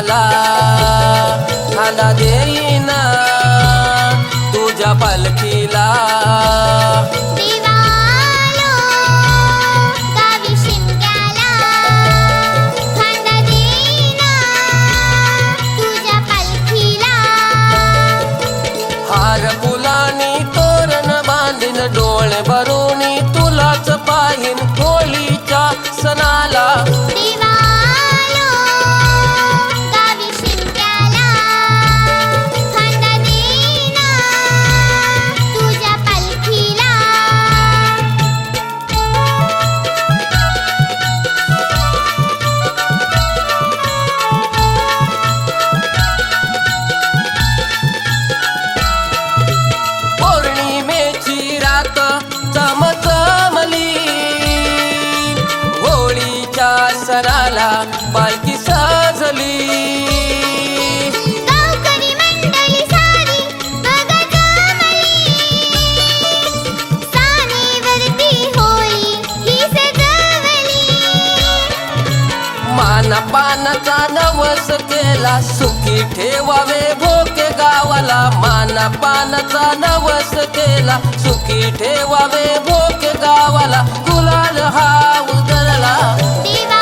मला खाना देईना तुझ्या पालखीला. बालकी साजली. पानाचा नवस केला सुखी ठेवावे भोके गावाला. माना पानाचा नवस केला सुखी ठेवावे भोके गावाला. गुलाल हा उदरला.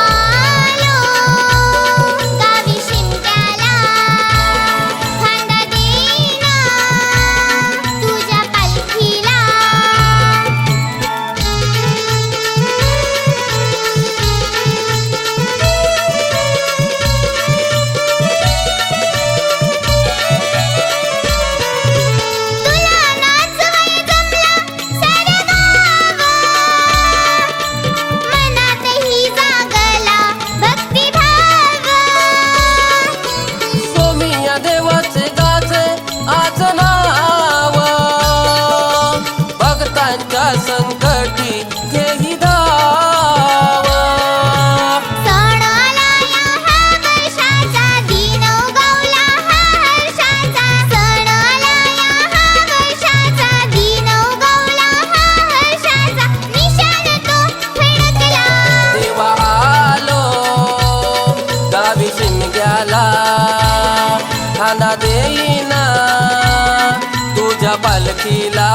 दाना देईना तुझ्या पालखीला.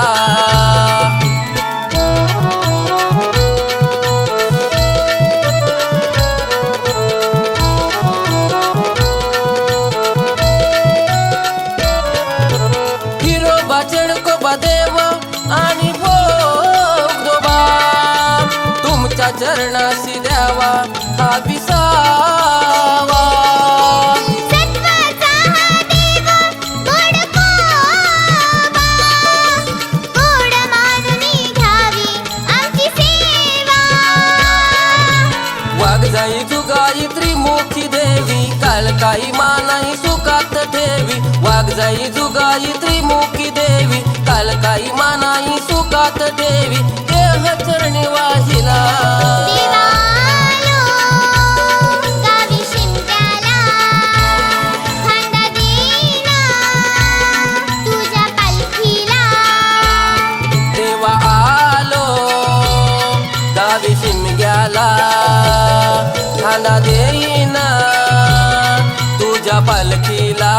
चरणाशी द्यावा हा विसा जाई जुगाई त्रिमुखी देवी काल काही मानाही सुखात ठेवी. वाघ जाई जुगाई त्रिमुखी देवी काल काही मानाही सुखात देवी देह चरणी वाहिला. मला देईना तुझ्या पालखीला.